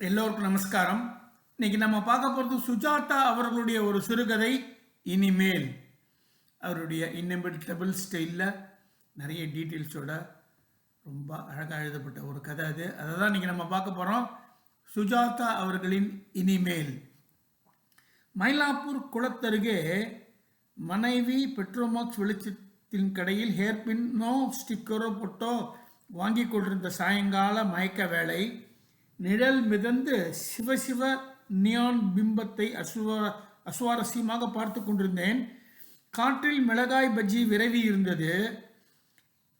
எல்லோருக்கும் நமஸ்காரம். இன்னைக்கு நம்ம பார்க்க போகிறது சுஜாதா அவர்களுடைய ஒரு சிறுகதை இனிமேல். அவருடைய இன்னிமிட்டபிள் ஸ்டைலில் நிறைய டீட்டெயில்ஸோட ரொம்ப அழகாக எழுதப்பட்ட ஒரு கதை அது. அதை தான் இன்றைக்கி நம்ம பார்க்க போகிறோம் சுஜாதா அவர்களின் இனிமேல். மயிலாப்பூர் குளத்தருகே மனைவி பெட்ரோமாக்ஸ் வெளிச்சத்தின் கடையில் ஹேர்பின்னோ ஸ்டிக்கரோ பொட்டோ வாங்கி கொண்டிருந்த சாயங்கால மயக்க வேலை நிழல் மிதந்து சிவசிவ நியான் பிம்பத்தை அசுவ அசுவாரஸ்யமாக பார்த்து கொண்டிருந்தேன். காற்றில் மிளகாய் பஜ்ஜி விரவி இருந்தது.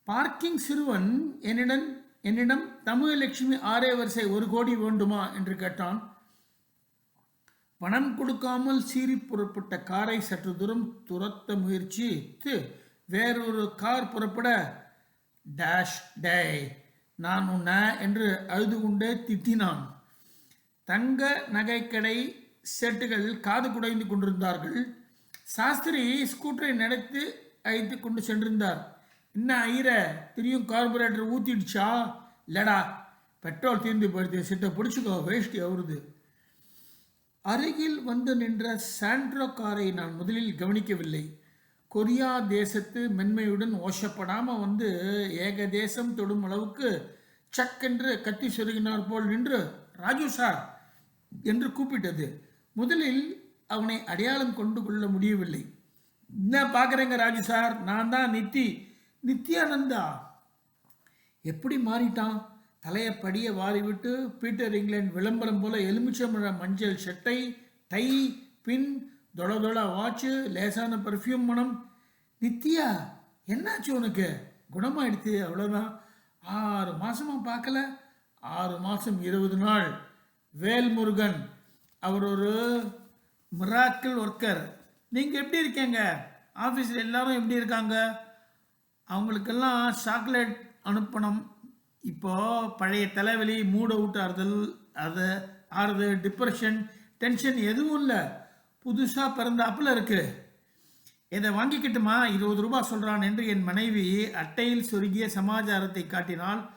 பார்க்கிங் சிறுவன் என்னிடம் என்னிடம் தமிழலட்சுமி ஆரே வரிசை ஒரு கோடி வேண்டுமா? என்று கேட்டான். பணம் கொடுக்காமல் சீறி புறப்பட்ட காரை சற்று தூரம் துரத்த முயற்சித்து வேறொரு கார் புறப்பட. டேஷ் டே நான் உன்ன என்று அழுது கொண்டே திட்டினான். தங்க நகைக்கடை செட்டுகள் காது குடைந்து கொண்டிருந்தார்கள். சாஸ்திரி ஸ்கூட்டரை நடத்து அழைத்து கொண்டு சென்றிருந்தார். என்ன ஐர திரியும் கார்பரேட்டர் ஊத்திடுச்சா? இல்லடா பெட்ரோல் தீர்ந்து போயிடுது. சிட்ட பிடிச்சிக்கோ வேஷ்டி அவருது அருகில் வந்து நின்ற சாண்ட்ரோ காரை நான் முதலில் கவனிக்கவில்லை. கொரியா தேசத்து மென்மையுடன் ஓஷப்படாமல் வந்து ஏக தேசம் தொடும் அளவுக்கு சக்கென்று கத்தி சொருகினார் போல் நின்று ராஜு சார் என்று கூப்பிட்டது. முதலில் அவனை அடையாளம் கொண்டு கொள்ள முடியவில்லை. என்ன பார்க்குறேங்க ராஜு சார்? நான் தான் நித்தி. நித்யானந்தா. எப்படி மாறிட்டான்? தலையை படிய வாரிவிட்டு பீட்டர் இங்கிலாந்து விளம்பரம் போல எலுமிச்சம்பழ மஞ்சள் சட்டை டை பின் தொட தொட வாட்சு லேசான பர்ஃப்யூம் மனம். நித்யா என்னாச்சு உனக்கு? குணமாயிடுச்சு அவ்வளோதான் ஆறு மாதமாக பார்க்கல. ஆறு மாதம் இருபது நாள். வேல்முருகன் அவர் ஒரு மிராக்கிள் ஒர்க்கர் நீங்கள் எப்படி இருக்கீங்க? ஆஃபீஸில் எல்லாரும் எப்படி இருக்காங்க? அவங்களுக்கெல்லாம் சாக்லேட் அனுப்பணும். இப்போ பழைய தலைவலி மூட அவுட் ஆறுதல் அது ஆறுது டிப்ரெஷன் டென்ஷன் எதுவும் இல்லை. புதுசாக பிறந்தாப்புல இருக்கு. இதை வாங்கிக்கிட்டுமா? இருபது ரூபாய் சொல்கிறான் என்று என் மனைவி அட்டையில் சொருகிய சமாச்சாரத்தை காட்டினால்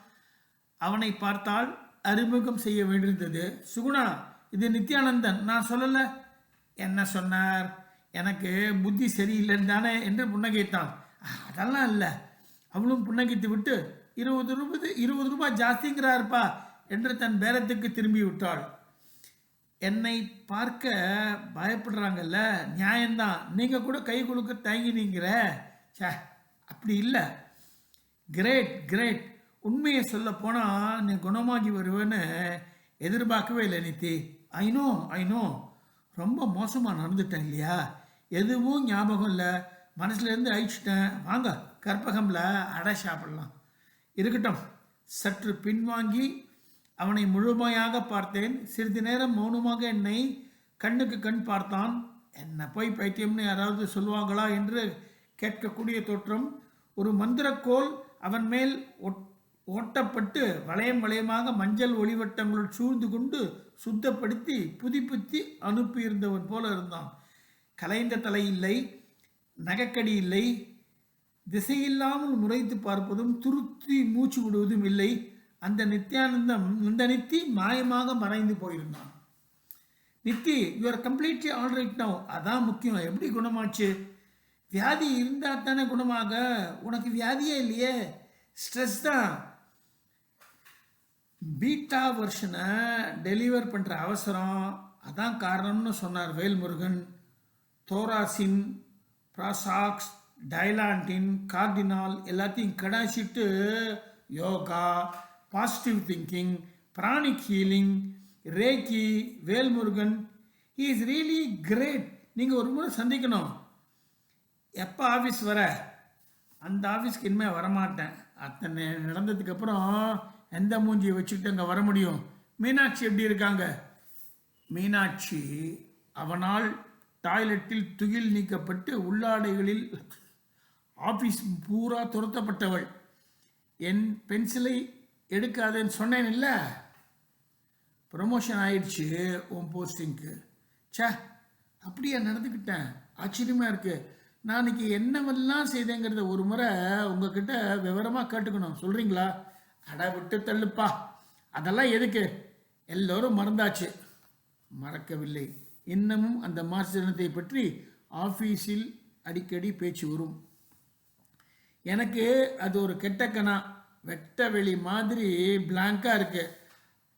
அவனை பார்த்தால் அறிமுகம் செய்ய வேண்டியிருந்தது. சுகுணா இது நித்யானந்தன். நான் சொல்லலை. என்ன சொன்னார்? எனக்கு புத்தி சரியில்லைன்னு தானே என்று புன்னகைத்தான். அதெல்லாம் இல்லை. அவளும் புன்னகைத்து விட்டு இருபது ரூபாய் இருபது ரூபாய் ஜாஸ்திங்கிறாருப்பா என்று தன் பேரத்துக்கு திரும்பி விட்டாள். என்னை பார்க்க பயப்படுறாங்கல்ல? நியாயம்தான். நீங்கள் கூட கை கொடுக்க தயங்கினீங்கிற. சே அப்படி இல்லை. Great great. உண்மையை சொல்ல போனால் நீ குணமாகி வருவேன்னு எதிர்பார்க்கவே இல்லை நித்தி. ஐநோ ஐநோ ரொம்ப மோசமாக நடந்துட்டேன் இல்லையா? எதுவும் ஞாபகம் இல்லை. மனசுலேருந்து அழிச்சிட்டேன். வாங்க கற்பகமில் அடை சாப்பிடலாம். இருக்கட்டும். சற்று பின்வாங்கி அவனை முழுமையாக பார்த்தேன். சிறிது நேரம் மௌனமாக என்னை கண்ணுக்கு கண் பார்த்தான். என்ன போய் பைத்தியம்னு யாராவது சொல்லுவாங்களா? என்று கேட்கக்கூடிய தோற்றம் ஒரு மந்திரக்கோல் அவன் மேல் ஒட்- ஓட்டப்பட்டு வளையம் வளையமாக மஞ்சள் ஒளிவட்டங்களுள் சூழ்ந்து கொண்டு சுத்தப்படுத்தி புதுப்பித்து அனுப்பியிருந்தவன் போல இருந்தான். கலைந்த தலை இல்லை நகைக்கடி இல்லை திசையில்லாமல் முறைத்து பார்ப்பதும் துருத்தி மூச்சு விடுவதும் இல்லை. அந்த நித்யானந்தம் இந்த நித்தி மாயமாக மறைந்து போயிருந்தான். Nithi you are completely all right now அதான் முக்கியம். எப்படி குணமாச்சு? வியாதி இருந்தால் தானே குணமாக. உனக்கு வியாதியே இல்லையே. ஸ்ட்ரெஸ் தான். பீட்டா வெர்ஷனை டெலிவர் பண்ணுற அவசரம். அதான் காரணம்னு சொன்னார் வேல்முருகன். தோராசின் ப்ராசாக்ஸ் டைலாண்டின் கார்டினால் எல்லாத்தையும் கடாசிட்டு yoga positive thinking pranic healing reiki Velmurugan he is really great நீங்கள் ஒரு முறை சந்திக்கணும். எப்போ ஆஃபீஸ் வர? அந்த ஆஃபீஸ்க்கு இனிமேல் வரமாட்டேன். அத்தனை நடந்ததுக்கப்புறம் எந்த மூஞ்சியை வச்சுக்கிட்டு அங்கே வர முடியும்? மீனாட்சி எப்படி இருக்காங்க? மீனாட்சி அவனால் டாய்லெட்டில் துகில் நீக்கப்பட்டு உள்ளாடைகளில் ஆஃபீஸ் பூரா துரத்தப்பட்டவள். என் பென்சிலை எடுக்காதேன்னு சொன்னேன் இல்லை ப்ரொமோஷன் ஆயிடுச்சு உன் போஸ்டிங்க்கு சே அப்படியே நடந்துக்கிட்டேன். ஆச்சரியமாக இருக்குது நான் இன்னைக்கு என்னவெல்லாம் செய்தேங்கிறத ஒரு முறை உங்ககிட்ட விவரமாக கேட்டுக்கணும். சொல்கிறீங்களா அட விட்டு தள்ளுப்பா. அதெல்லாம் எதுக்கு? எல்லோரும் மறந்தாச்சு. மறக்கவில்லை. இன்னமும் அந்த மார்ச் தினத்தை பற்றி ஆஃபீஸில் அடிக்கடி பேச்சு வரும். எனக்கு அது ஒரு கெட்ட கணா. வெட்ட வெளி மாதிரி பிளாங்காக இருக்கு.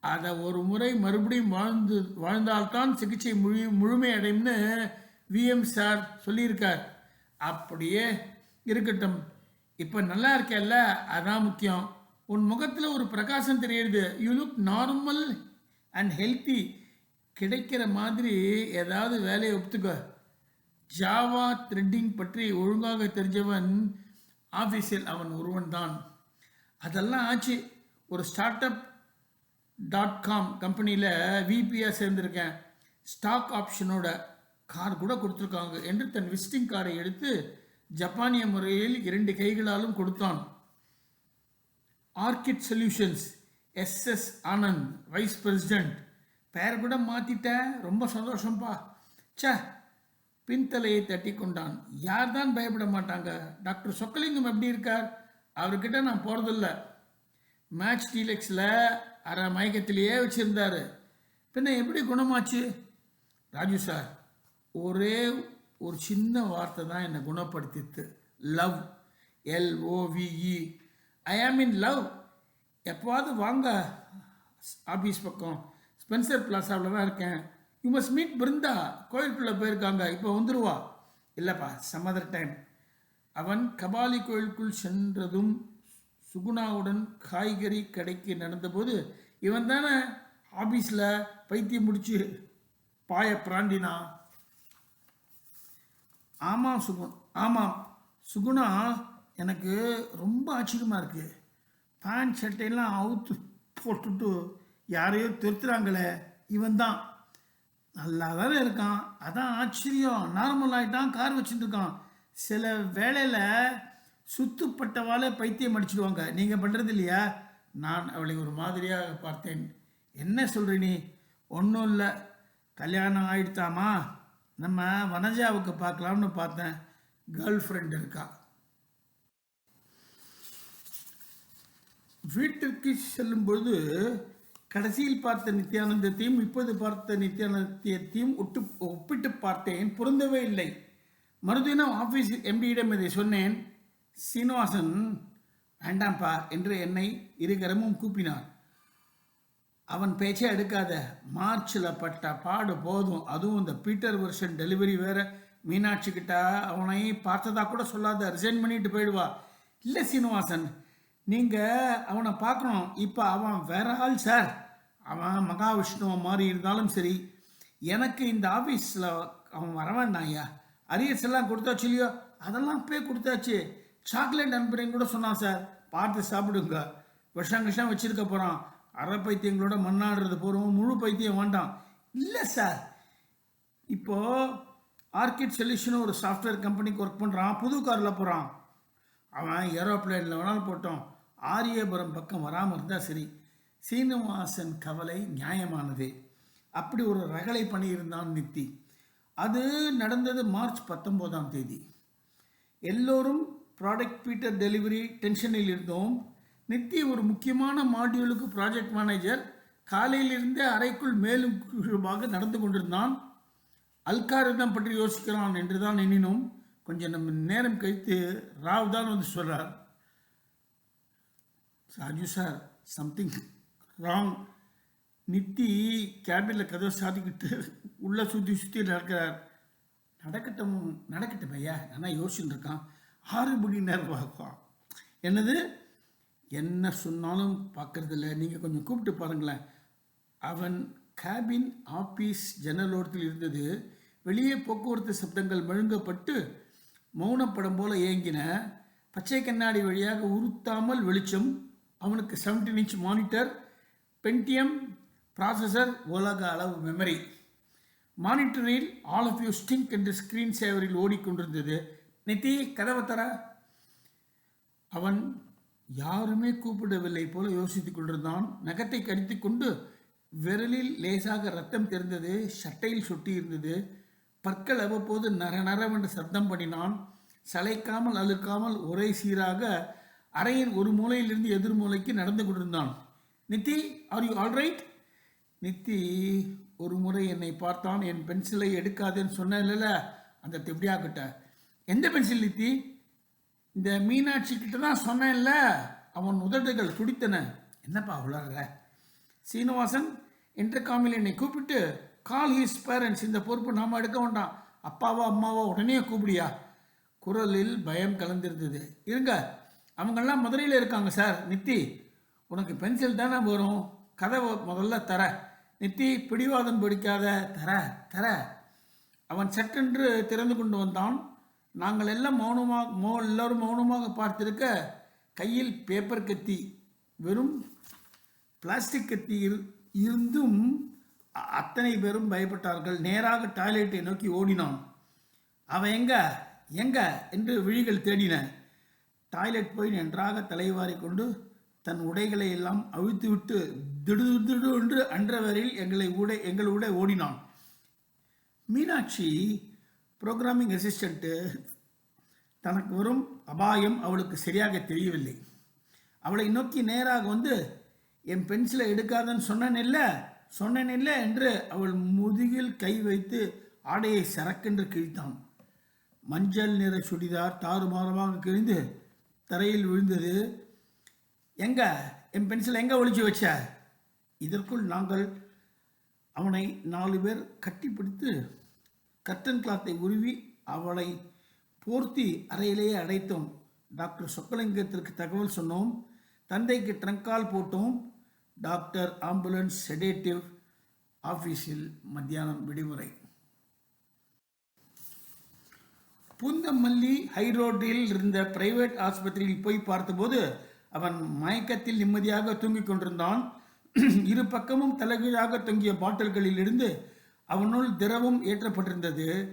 அதை ஒரு முறை மறுபடியும் வாழ்ந்து வாழ்ந்தால்தான் சிகிச்சை முழு முழுமையடையும்னு விஎம் சார் சொல்லியிருக்கார். அப்படியே இருக்கட்டும். இப்போ நல்லா இருக்கேல்ல? அதான் முக்கியம். உன் முகத்தில் ஒரு பிரகாசம் தெரியுது. You look normal and healthy கிடைக்கிற மாதிரி ஏதாவது வேலையை ஒத்துக்கோ. ஜாவா த்ரெட்டிங் பற்றி ஒழுங்காக தெரிஞ்சவன் ஆஃபீஸில் அவன் ஒருவன் தான் அதெல்லாம் ஆச்சு. ஒரு ஸ்டார்ட் அப் டாட் காம் கம்பெனியில் விபியாக சேர்ந்திருக்கேன். ஸ்டாக் ஆப்ஷனோட கார் கூட கொடுத்துருக்காங்க. என்று தன் விசிட்டிங் கார்டை எடுத்து ஜப்பானிய முறையில் இரண்டு கைகளாலும் கொடுத்தான். Orchid Solutions SS Anand vice president பெயர் கூட மாற்றிட்டேன் ரொம்ப சந்தோஷம்ப்பா ச்சே பின்தலையை தட்டி கொண்டான். யார் தான் பயப்பட மாட்டாங்க? டாக்டர் சொக்கலிங்கம் எப்படி இருக்கார்? அவர்கிட்ட நான் போகிறதில்ல மேட்ச் டீலெக்ஸில் அரை மயக்கத்திலேயே வச்சுருந்தாரு. பின்ன எப்படி குணமாச்சு? ராஜு சார் ஒரே ஒரு சின்ன வார்த்தை தான் என்னை குணப்படுத்தித்து. லவ் எல்ஓவிஇ ஐ ஆம் இன் லவ் எப்போவாது வாங்க. ஆஃபீஸ் பக்கம். ஸ்பென்சர் பிளாசாவில் தான் இருக்கேன். யூ மஸ்ட் மீட் பிருந்தா கோயிலுக்குள்ளே போயிருக்காங்க. இப்போ வந்துடுவா இல்லைப்பா சம் அதர் டைம் அவன் கபாலி கோயிலுக்குள் சென்றதும் சுகுணாவுடன் காய்கறி கடைக்கு நடந்தபோது இவன் தானே ஆஃபீஸில் பைத்தியம் முடிச்சு பாய பிராண்டினா ஆமாம் சுகுண் ஆமாம் சுகுணா எனக்கு ரொம்ப ஆச்சரியமாக இருக்குது பேண்ட் சட்டையெல்லாம் அவுத்து போட்டுட்டு யாரையோ திருத்துறாங்களே இவன் தான். நல்லா தானே இருக்கான். அதான் ஆச்சரியம். நார்மல் ஆகிட்டான் கார் வச்சுட்டு இருக்கான். சில வேளையில் சுத்துப்பட்டவாலே பைத்தியம் அடிச்சிடுவாங்க. நீங்கள் பண்ணுறது இல்லையா? நான் அவளை ஒரு மாதிரியாக பார்த்தேன். என்ன சொல்கிற நீ? ஒன்றும் இல்லை. கல்யாணம் ஆயிடுத்தாமா? நம்ம வனஜாவுக்கு பார்க்கலாம்னு பார்த்தேன். கேர்ள் ஃப்ரெண்ட் இருக்கா. வீட்டிற்கு செல்லும்பொழுது கடைசியில் பார்த்த நித்யானந்தத்தையும் இப்போது பார்த்த நித்யானந்தத்தையும் ஒட்டு ஒப்பிட்டு பார்த்தேன். பொருந்தவே இல்லை. மறுதினம் ஆஃபீஸ் எம்டியிடம் இதை சொன்னேன் சீனிவாசன் வேண்டாம்ப்பா என்று என்னை இருகரமும் கூப்பினார். அவன் பேச்சே எடுக்காத மார்ச்சில் பட்ட பாடு போதும். அதுவும் இந்த பீட்டர் வெர்ஷன் டெலிவரி வேற. மீனாட்சி கிட்ட அவனை பார்த்ததா கூட சொல்லாத ரிசைன் பண்ணிட்டு போயிடுவா. இல்லை சீனிவாசன் நீங்கள் அவனை பார்க்கணும். இப்போ அவன் வேற ஆள் சார் அவன் மகாவிஷ்ணுவை மாதிரி இருந்தாலும் சரி. எனக்கு இந்த ஆஃபீஸில் அவன் வர வேண்டாம் ஐயா. அரியர்ஸ் எல்லாம் கொடுத்தாச்சு இல்லையோ? அதெல்லாம் போய் கொடுத்தாச்சு. சாக்லேட் அனுப்புறேன்னு கூட சொன்னான் சார். பார்த்து சாப்பிடுங்க. விஷம் விஷம் வச்சிருக்க போகிறான் அரை பைத்தியங்களோட மண்ணாடுறது போகிறோம் முழு பைத்தியம் வேண்டாம். இல்லை சார். இப்போது ஆர்கிட் சொல்யூஷன் ஒரு சாஃப்ட்வேர் கம்பெனிக்கு ஒர்க் பண்ணுறான் புது காரில் போகிறான் அவன் ஏரோப்ளேனில் வேணாலும் போட்டோம். ஆரியபுரம் பக்கம் வராமல் இருந்தால் சரி. சீனிவாசன் கவலை நியாயமானது. அப்படி ஒரு ரகளை பண்ணியிருந்தான் நித்தி. அது நடந்தது மார்ச் பத்தொம்போதாம் தேதி. எல்லோரும் ப்ராடக்ட் பீட்டர் டெலிவரி டென்ஷனில் இருந்தோம். நித்தி ஒரு முக்கியமான மாடியூலுக்கு ப்ராஜெக்ட் மேனேஜர் காலையிலிருந்தே அறைக்குள் மேலும் கீழுமாக நடந்து கொண்டிருந்தான். அல்காரிதம் பற்றி யோசிக்கிறான் என்று தான் எண்ணினோம். கொஞ்சம் நம்ம நேரம் கழித்து ராவ் தான் வந்து சொல்கிறார் Raju sir something wrong Nithi கேபினில் கதவை சாத்திக்கிட்டு உள்ளே சுற்றி சுற்றி நடக்கிறார். நடக்கட்டும் நடக்கட்டும் ஐயா. நல்லா யோசிச்சுட்டு இருக்கான். ஆறு மணி நேரம் பார்ப்பான் என்னது? என்ன சொன்னாலும் பார்க்கறதில்ல. நீங்கள் கொஞ்சம் கூப்பிட்டு பாருங்களேன். அவன் கேபின் ஆஃபீஸ் ஜன்னலோரத்தில் இருந்தது. வெளியே போக்குவரத்து சப்தங்கள் மழுங்கப்பட்டு மௌனப்படம் போல ஏங்கின. பச்சை கண்ணாடி வழியாக உறுத்தாமல் வெளிச்சம். அவனுக்கு 17 இன்ச் மானிட்டர் பென்டியம் ப்ராசஸர் உலக அளவு மெமரி மானிட்டரில் ஆல் ஆஃப் யூ ஸ்டிங்க் என்று ஸ்க்ரீன் சேவரில் ஓடிக்கொண்டிருந்தது. நித்தி கதவை தர. அவன் யாருமே கூப்பிடவில்லை போல யோசித்துக் கொண்டிருந்தான். நகத்தை கடித்துக்கொண்டு விரலில் லேசாக ரத்தம் தெரிந்தது. சட்டையில் சொட்டி இருந்தது. பற்கள் அவ்வப்போது நர நரவென்று சப்தம் பண்ணினான். சளைக்காமல் அழுக்காமல் ஒரே சீராக அறையின் ஒரு மூலையிலிருந்து எதிர்மூலைக்கு நடந்து கொண்டிருந்தான். Nithi are you alright Nithi ஒரு முறை என்னை பார்த்தான் என் பென்சிலை எடுக்காதேன்னு சொன்னேன்ல அந்த திவ்யா கிட்ட எந்த பென்சில் நித்தி? இந்த மீனாட்சி கிட்ட தான் சொன்னேன்ல அவன் உதடுகள் துடித்தன. என்னப்பா உளர்ற? சீனிவாசன் இன்டர்காமில் என்னை கூப்பிட்டு கால் ஹிஸ் பேரண்ட்ஸ் இந்த பொறுப்பு நாம் எடுக்க வேண்டாம். அப்பாவோ அம்மாவோ உடனே கூப்பிடியா. குரலில் பயம் கலந்திருந்தது. இருங்க அவங்கெல்லாம் மதுரையில் இருக்காங்க சார் நித்தி. உனக்கு பென்சில் தானே வரும்? கதவை முதல்ல தர. நித்தி பிடிவாதம் பிடிக்காத தர தர. அவன் சட்டென்று திறந்து கொண்டு வந்தான். நாங்கள் எல்லாம் மௌனமாக மௌ எல்லோரும் மௌனமாக பார்த்திருக்க கையில் பேப்பர் கத்தி வெறும் பிளாஸ்டிக் கத்தி இருந்தும் அத்தனை பேரும் பயப்பட்டார்கள். நேராக டாய்லெட்டை நோக்கி ஓடினான். அவன் எங்க? எங்க? என்று விழிகள் தேடின. டாய்லெட் போய் நன்றாக தலைவாரி கொண்டு தன் உடைகளை எல்லாம் அவிழ்த்துவிட்டு திடு திடு என்று அன்றவரில் எங்களை ஊட எங்களோட ஓடினான். மீனாட்சி ப்ரோக்ராமிங் அசிஸ்டண்ட்டு தனக்கு வரும் அபாயம் அவளுக்கு சரியாக தெரியவில்லை. அவளை நோக்கி நேராக வந்து என் பென்சிலை எடுக்காதன்னு சொன்னேனில்ல சொன்னேனில்ல என்று அவள் முதுகில் கை வைத்து ஆடையை சரக்கென்று கிழித்தான். மஞ்சள் நிற சுடிதார் தாறுமாறமாக கிழிந்து தரையில் விழுந்தது. எங்க? என் பென்சில் எங்கே ஒழிச்சு வச்ச? இதற்குள் நாங்கள் அவனை நாலு பேர் கட்டிப்பிடித்து கர்டன் கிளாத்தை உருவி அவளை போர்த்தி அறையிலேயே அடைத்தோம். டாக்டர் சொக்கலிங்கத்திற்கு தகவல் சொன்னோம். தந்தைக்கு ட்ரங்கால் போட்டோம். டாக்டர் ஆம்புலன்ஸ் செடேட்டிவ் ஆஃபீஸில் மத்தியானம் விடுமுறை. பூந்தமல்லி ஹைரோட்டில் இருந்த பிரைவேட் ஆஸ்பத்திரியில் போய் பார்த்தபோது அவன் மயக்கத்தில் நிம்மதியாக தூங்கிக் கொண்டிருந்தான். இரு பக்கமும் தலைகீழாக தொங்கிய பாட்டில்களில் இருந்து அவனுள் திரவம் ஏற்றப்பட்டிருந்தது.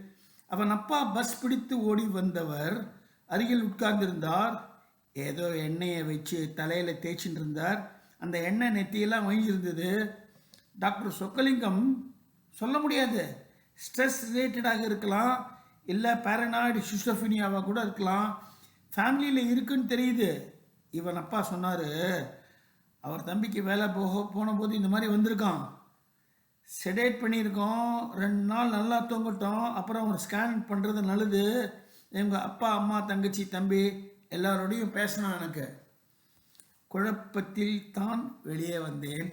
அவன் அப்பா பஸ் பிடித்து ஓடி வந்தவர் அருகில் உட்கார்ந்திருந்தார். ஏதோ எண்ணெயை வச்சு தலையில் தேய்ச்சின்னு இருந்தார் அந்த எண்ணெய் நெத்தியெல்லாம் வாங்கியிருந்தது டாக்டர் சொக்கலிங்கம் சொல்ல முடியாது. ஸ்ட்ரெஸ் ரிலேட்டடாக இருக்கலாம். இல்லை பேரனாய்டு சிஸ்டோஃபினியாவாக கூட இருக்கலாம். ஃபேமிலியில் இருக்குன்னு தெரியுது. இவன் அப்பா சொன்னார் அவர் தம்பிக்கு வேலை போக போன போது இந்த மாதிரி வந்திருக்கான். செடேட் பண்ணியிருக்கோம் ரெண்டு நாள் நல்லா தூங்கட்டும். அப்புறம் அவர் ஸ்கேன் பண்ணுறது நல்லது. எங்கள் அப்பா அம்மா தங்கச்சி தம்பி எல்லாரோடையும் பேசணும் எனக்கு. குழப்பத்தில் தான் வெளியே வந்தேன்.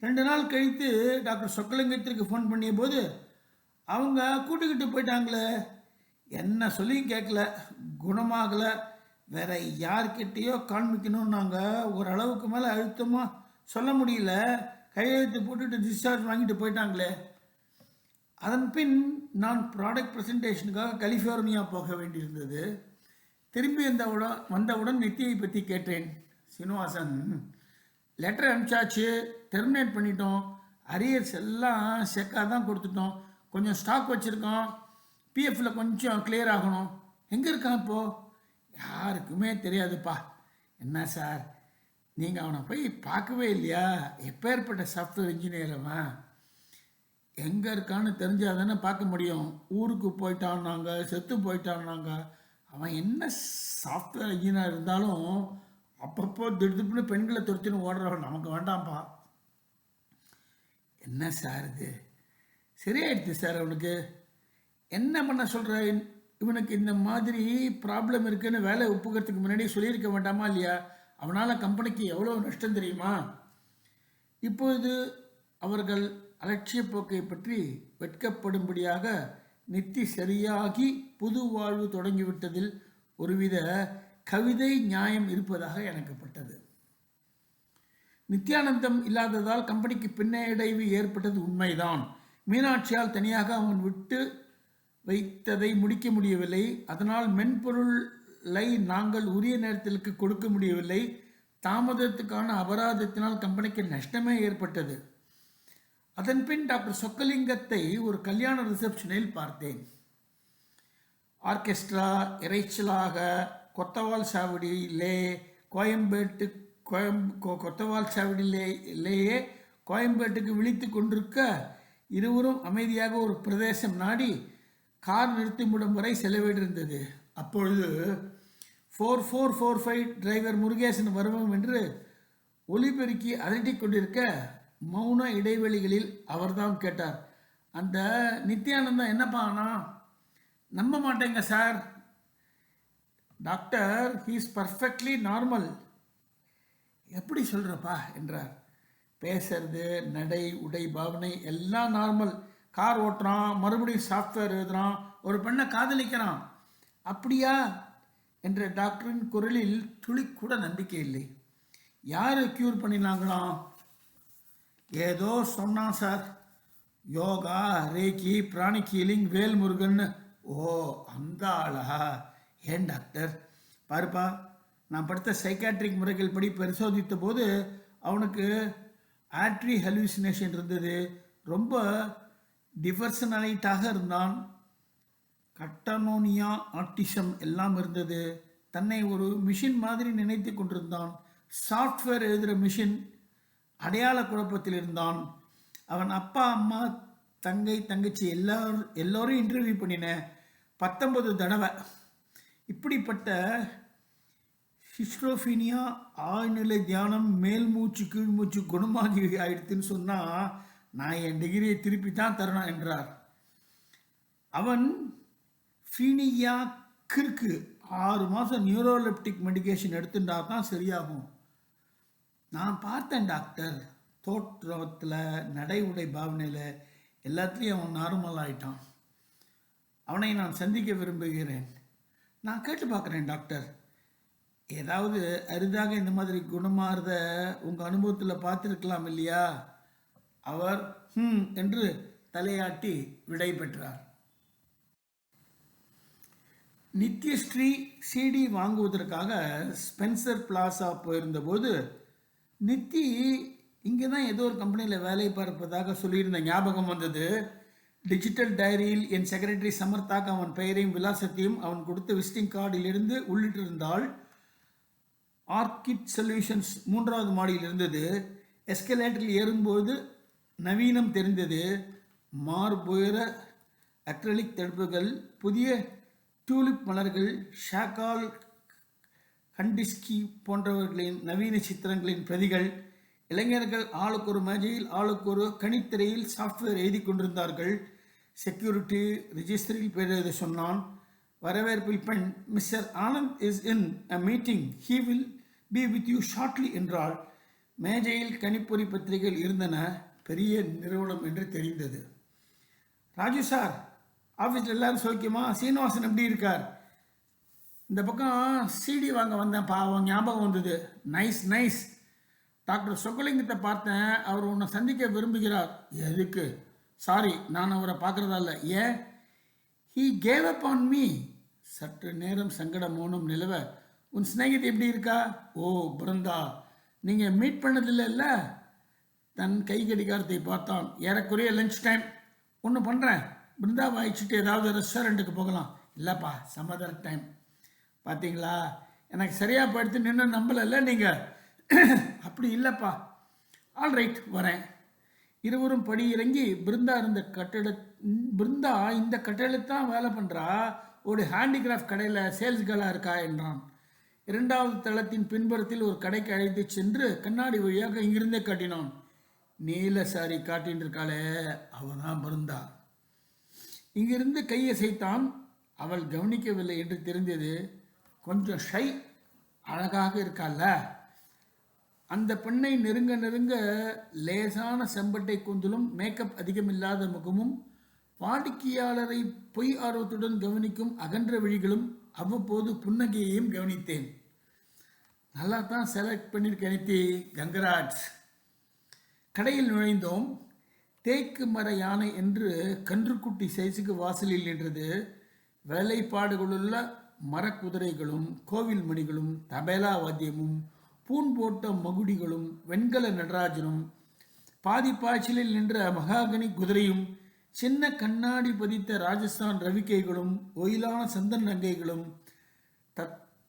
ரெண்டு நாள் கழித்து டாக்டர் சொக்கலிங்கத்திற்கு ஃபோன் பண்ணிய போது அவங்க கூட்டுக்கிட்டு போயிட்டாங்களே. என்ன சொல்லியும் கேட்கல. குணமாகலை. வேற யார்கிட்டயோ நாங்கள் ஓரளவுக்கு மேலே அழுத்தமாக சொல்ல முடியல. கையெழுத்து போட்டுட்டு டிஸ்சார்ஜ் வாங்கிட்டு போயிட்டாங்களே. அதன் பின் நான் ப்ராடக்ட் ப்ரெசன்டேஷனுக்காக கலிஃபோர்னியா போக வேண்டியிருந்தது. திரும்பி வந்தவுடன் வந்தவுடன் நித்தியை பற்றி கேட்டேன். சீனிவாசன் லெட்டர் அனுப்பிச்சாச்சு. டெர்மினேட் பண்ணிட்டோம். அரியர்ஸ் எல்லாம் செக்காக தான் கொடுத்துட்டோம். கொஞ்சம் ஸ்டாக் வச்சுருக்கோம். பிஎஃப்பில் கொஞ்சம் கிளியர் ஆகணும். எங்கே இருக்கான் இப்போது யாருக்குமே தெரியாதுப்பா. என்ன சார்? நீங்கள் அவனை போய் பார்க்கவே இல்லையா? எப்பேற்பட்ட சாஃப்ட்வேர் இன்ஜினியர் அவன்? எங்கே இருக்கான்னு தெரிஞ்சால் தானே பார்க்க முடியும். ஊருக்கு போயிட்டான்னாங்க செத்து போயிட்டான்னாங்க அவன் என்ன சாஃப்ட்வேர் இன்ஜினியர் இருந்தாலும் அப்பப்போ திடுப்புன்னு பெண்களை துரத்தின்னு ஓடுறவன் நமக்கு வேண்டாம்ப்பா. என்ன சார் இது? சரியாயிடுச்சு சார் அவனுக்கு. என்ன பண்ண சொல்கிறேன் இவனுக்கு இந்த மாதிரி ப்ராப்ளம் இருக்குன்னு வேலை ஒப்புக்கிறதுக்கு முன்னாடி சொல்லியிருக்க வேண்டாமா இல்லையா? அவனால் கம்பெனிக்கு எவ்வளோ நஷ்டம் தெரியுமா? இப்பொழுது அவர்கள் அலட்சிய போக்கை பற்றி வெட்கப்படும்படியாக நித்தி சரியாகி புது வாழ்வு தொடங்கிவிட்டதில் ஒருவித கவிதை நியாயம் இருப்பதாக எனக்குப்பட்டது நித்யானந்தம் இல்லாததால் கம்பெனிக்கு பின்னடைவு ஏற்பட்டது உண்மைதான். மீனாட்சியால் தனியாக அவன் விட்டு வைத்ததை முடிக்க முடியவில்லை. அதனால் மென்பொருளை நாங்கள் உரிய நேரத்திற்கு கொடுக்க முடியவில்லை. தாமதத்துக்கான அபராதத்தினால் கம்பெனிக்கு நஷ்டமே ஏற்பட்டது. அதன்பின் டாக்டர் சொக்கலிங்கத்தை ஒரு கல்யாண ரிசப்ஷனில் பார்த்தேன். ஆர்கெஸ்ட்ரா இறைச்சலாக கொத்தவால் சாவடியிலே கோயம்பேட்டு கோயம் கொ- கொத்தவால் சாவடியிலேயே கோயம்பேட்டுக்கு விழித்து கொண்டிருக்க இருவரும் அமைதியாக ஒரு பிரதேசம் நாடி கார் நிறுத்திவிடும் வரை செலவிட்டிருந்தது அப்பொழுது four four four five driver Murugesan வருவோம் என்று ஒலிபெருக்கி அதட்டி கொண்டிருக்க மௌன இடைவெளிகளில் அவர்தான் கேட்டார். அந்த நித்யானந்தா என்னப்பா ஆனா நம்ப மாட்டேங்க sir. Doctor he's perfectly normal எப்படி சொல்கிறப்பா என்றார். பேசுறது நடை உடை பாவனை எல்லாம் நார்மல் கார் ஓட்டுறான் மறுபடியும் சாஃப்ட்வேர் எழுதுறான் ஒரு பெண்ணை காதலிக்கிறான். அப்படியா? என்ற டாக்டரின் குரலில் துளி கூட நம்பிக்கை இல்லை. யார் க்யூர் பண்ணினாங்களாம் ஏதோ சொன்னான் சார். யோகா ரேக்கி பிராணி ஹீலிங் வேல்முருகன் ஓ அந்த ஆளா? ஏன் டாக்டர்? பாருப்பா நான் படித்த சைக்காட்ரிக் முறைகள் படி பரிசோதித்த போது அவனுக்கு ஆட்ரி ஹலூசினேஷன் இருந்தது. ரொம்ப டிவர்சனலைட்டாக இருந்தான். கட்டனோனியா ஆட்டிசம் எல்லாம் இருந்தது. தன்னை ஒரு மிஷின் மாதிரி நினைத்து கொண்டிருந்தான். சாஃப்ட்வேர் எழுதுகிற மிஷின் அடையாள குழப்பத்தில் இருந்தான். அவன் அப்பா அம்மா தங்கை தங்கச்சி எல்லாரும் எல்லோரும் இன்டர்வியூ பண்ணினேன் பத்தொன்பது தடவை இப்படிப்பட்ட ஹிஸ்ட்ரோஃபீனியா ஆழ்நிலை தியானம் மேல் மூச்சு கீழ் மூச்சு குணமாகி ஆயிடுத்துன்னு சொன்னால் நான் என் டிகிரியை திருப்பி தான் தரணும் என்றார். அவன் ஃபீனியா கிற்கு ஆறு மாதம் நியூரோலெப்டிக் மெடிகேஷன் எடுத்துட்டா தான் சரியாகும். நான் பார்த்தேன் டாக்டர் தோற்றத்தில் நடை உடை பாவனையில் எல்லாத்துலேயும் அவன் நார்மல் ஆயிட்டான். அவனை நான் சந்திக்க விரும்புகிறேன். நான் கேட்டு பார்க்குறேன் டாக்டர் ஏதாவது அரிதாக இந்த மாதிரி குணமாறத உங்கள் அனுபவத்தில் பார்த்துருக்கலாம் இல்லையா? அவர் ஹம் என்று தலையாட்டி விடை பெற்றார். நித்யஸ்ரீ சிடி வாங்குவதற்காக ஸ்பென்சர் பிளாசா போயிருந்தபோது நித்தி இங்கே தான் ஏதோ ஒரு கம்பெனியில் வேலை பார்ப்பதாக சொல்லியிருந்த ஞாபகம் வந்தது. டிஜிட்டல் டைரியில் என் செக்ரட்டரி சமர்த்தாக் அவன் பெயரையும் விலாசத்தையும் அவன் கொடுத்த விசிட்டிங் கார்டிலிருந்து உள்ளிட்டிருந்தால் ஆர்கிட் சொல்யூஷன்ஸ் மூன்றாவது மாடியில் இருந்தது. எஸ்கலேட்டரில் ஏறும்போது நவீனம் தெரிந்தது. மார்புயர அக்ரலிக் தடுப்புகள் புதிய டூலிப் மலர்கள் ஷாக்கால் கண்டிஸ்கி போன்றவர்களின் நவீன சித்திரங்களின் பிரதிகள் இளைஞர்கள் ஆளுக்கு ஒரு மேஜையில் ஆளுக்கு ஒரு கணித்திரையில் சாஃப்ட்வேர் எழுதி கொண்டிருந்தார்கள். செக்யூரிட்டி ரிஜிஸ்டரில் பேர் எழுத சொன்னான். வரவேற்பில் பெண் mister Anand is in a meeting he will be with you shortly என்றால் மேஜையில் கணிப்பொறி பத்திரிகைகள் இருந்தன. பெரிய நிறுவனம் என்று தெரிந்தது. ராஜு சார் ஆஃபீஸில் எல்லாரும் சோக்கியமா? சீனிவாசன் எப்படி இருக்கார்? இந்த பக்கம் சிடி வாங்க வந்தேன் பாவம் ஞாபகம் வந்தது. நைஸ் நைஸ் டாக்டர் சொக்கலிங்கத்தை பார்த்தேன் அவர் உன்னை சந்திக்க விரும்புகிறார். எதுக்கு? சாரி நான் அவரை பார்க்குறதா இல்லை. ஏன்? He gave up on me சற்று நேரம் சங்கட மௌனம் நிலவ. உன் சிநேகிதி எப்படி இருக்கா? ஓ பிருந்தா நீங்கள் மீட் பண்ணதில்லைல்ல தன் கை கடிகாரத்தை பார்த்தான். ஏறக்குறைய லஞ்ச் டைம் ஒன்று பண்ணுறேன் பிருந்தாவை அழைச்சிட்டு ஏதாவது ரெஸ்டாரண்ட்டுக்கு போகலாம். இல்லைப்பா சம்மதர் டைம் பார்த்தீங்களா எனக்கு சரியாக படுத்து நின்று நம்பலைல்ல நீங்கள் அப்படி இல்லைப்பா. ஆல் ரைட் வரேன். இருவரும் படி இறங்கி பிருந்தா இருந்த கட்டட பிருந்தா இந்த கட்டிடத்தான் தான் வேலை பண்ணுறா ஒரு ஹேண்டிகிராஃப்ட் கடையில் சேல்ஸ் கேர்லாக இருக்கா என்றான். இரண்டாவது தளத்தின் பின்புறத்தில் ஒரு கடைக்கு அழைத்து சென்று கண்ணாடி வழியாக இங்கிருந்தே கட்டினான். நீல சாரி காட்டின்னு இருக்காளே அவள் தான் பிருந்தா இங்கிருந்து கையசைத்தான் அவள் கவனிக்கவில்லை என்று தெரிந்தது. கொஞ்சம் ஷை அழகாக இருக்கால்ல அந்த பெண்ணை நெருங்க நெருங்க லேசான செம்பட்டை கூந்தலும் மேக்கப் அதிகமில்லாத முகமும் வாடிக்கையாளரை பொய் ஆர்வத்துடன் கவனிக்கும் அகன்ற விழிகளும் அவ்வப்போது புன்னகையையும் கவனித்தேன். நல்லா தான் செலக்ட் பண்ணியிருக்கேன் கங்கராஜ். கடையில் நுழைந்தோம். தேக்கு மர யானை என்று கன்றுக்குட்டி சைஸுக்கு வாசலில் நின்றது. வேலைப்பாடுகளுள்ள மரக்குதிரைகளும் கோவில் மணிகளும் தபேலா வாத்தியமும் பூன் போட்ட மகுடிகளும் வெண்கல நடராஜனும் பாதி பாய்ச்சலில் நின்ற மகாகனி குதிரையும் சின்ன கண்ணாடி பதித்த ராஜஸ்தான் ரவிக்கைகளும் ஒயிலான சந்தன் நங்கைகளும் த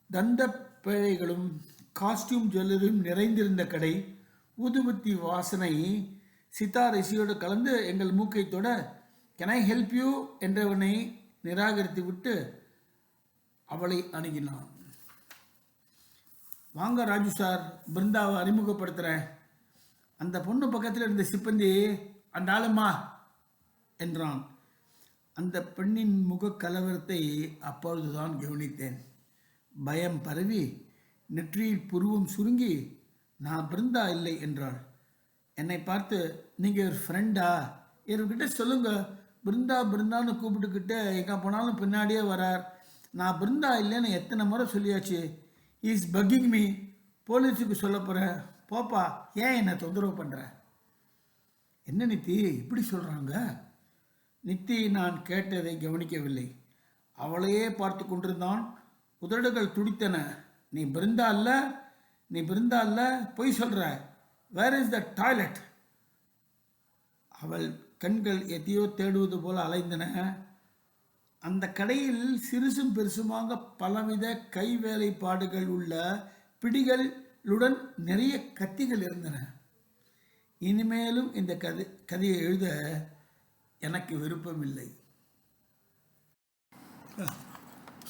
தந்த பேழைகளும் காஸ்டியூம் ஜுவல்லரியும் நிறைந்திருந்த கடை ஊதுபத்தி வாசனை சித்தார் இசையோடு கலந்து எங்கள் மூக்கை தொட கேன் ஐ ஹெல்ப் யூ என்றவனை நிராகரித்து விட்டு அவளை அணுகினான். வாங்க ராஜு சார் பிருந்தாவை அறிமுகப்படுத்துகிறேன் அந்த பொண்ணு பக்கத்தில் இருந்த சிப்பந்தி அந்த ஆளுமா என்றான். அந்த பெண்ணின் முக கலவரத்தை அப்பொழுதுதான் கவனித்தேன். பயம் பரவி நெற்றியில் புருவம் சுருங்கி நான் பிருந்தா இல்லை என்றாள். என்னை பார்த்து நீங்கள் ஒரு ஃப்ரெண்டா இவர்கிட்ட சொல்லுங்க. பிருந்தா பிருந்தான்னு கூப்பிட்டுக்கிட்டு எங்கே போனாலும் பின்னாடியே வரார். நான் பிருந்தா இல்லைன்னு எத்தனை முறை சொல்லியாச்சு. இஸ் பக்கிங் மீ போலீஸுக்கு சொல்ல போகிறேன் போப்பா ஏன் என்னை தொந்தரவு பண்ணுற என்ன நித்தி இப்படி சொல்கிறாங்க நித்தி நான் கேட்டதை கவனிக்கவில்லை. அவளையே பார்த்து கொண்டிருந்தான். உதடுகள் துடித்தன. நீ பிருந்தா இல்லை நீ பிருந்தால பொய் சொல்ற. வேர் இஸ் த டாய்லெட் அவள் கண்கள் எதையோ தேடுவது போல அலைந்தன. அந்த கடையில் சிறுசும் பெருசுமாக பலவித கை வேலைப்பாடுகள் உள்ள பிடிகளுடன் நிறைய கத்திகள் இருந்தன. இனிமேலும் இந்த கதை கதையை எழுத எனக்கு விருப்பமில்லை.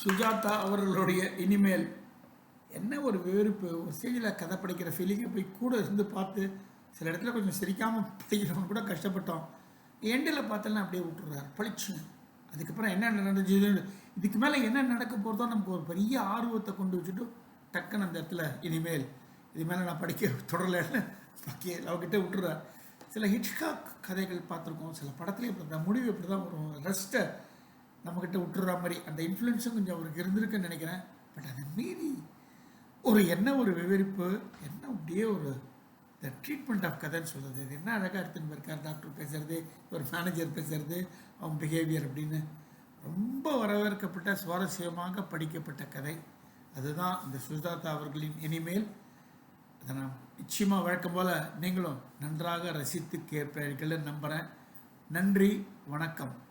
சுஜாதா அவர்களுடைய இனிமேல் என்ன ஒரு விவரிப்பு ஒரு ஸ்டேஜில் கதை படிக்கிற ஃபீலிங்கை போய் கூட இருந்து பார்த்து சில இடத்துல கொஞ்சம் சிரிக்காமல் படிக்கிறவங்க கூட கஷ்டப்பட்டோம். எண்டில் பார்த்தெல்லாம் அப்படியே விட்டுறாரு பளிச்சுன்னு. அதுக்கப்புறம் என்ன நடந்துச்சு இதுக்கு மேலே என்ன நடக்க போகிறதோ நமக்கு ஒரு பெரிய ஆர்வத்தை கொண்டு வச்சுட்டு டக்குன்னு அந்த இடத்துல இனிமேல் இது மேலே நான் படிக்க தொடரலன்னு பக்கிய அவகிட்ட விட்டுறார் சில ஹிட்காக் கதைகள் பார்த்துருக்கோம். சில படத்துலேயும் இப்படி தான் முடிவு இப்படி தான் வரும். ரெஸ்ட்டை நம்மக்கிட்ட விட்டுற மாதிரி அந்த இன்ஃப்ளூயன்ஸும் கொஞ்சம் அவருக்கு இருந்திருக்குன்னு நினைக்கிறேன். பட் அதை மீறி ஒரு என்ன ஒரு விவரிப்பு என்ன அப்படியே ஒரு த ட்ரீட்மெண்ட் ஆஃப் கதைன்னு சொல்கிறது இது என்ன அழகாக எடுத்துன்னு போயிருக்கார் டாக்டர் பேசுறது ஒரு மேனேஜர் பேசுகிறது அவன் பிஹேவியர் அப்படின்னு. ரொம்ப வரவேற்கப்பட்ட சுவாரஸ்யமாக படிக்கப்பட்ட கதை. அதுதான் இந்த சுஜாதா அவர்களின் இனிமேல். அதை நான் நிச்சயமாக வழக்கம் போல் நீங்களும் நன்றாக ரசித்து கேட்பீர்கள் நம்புகிறேன் நன்றி வணக்கம்.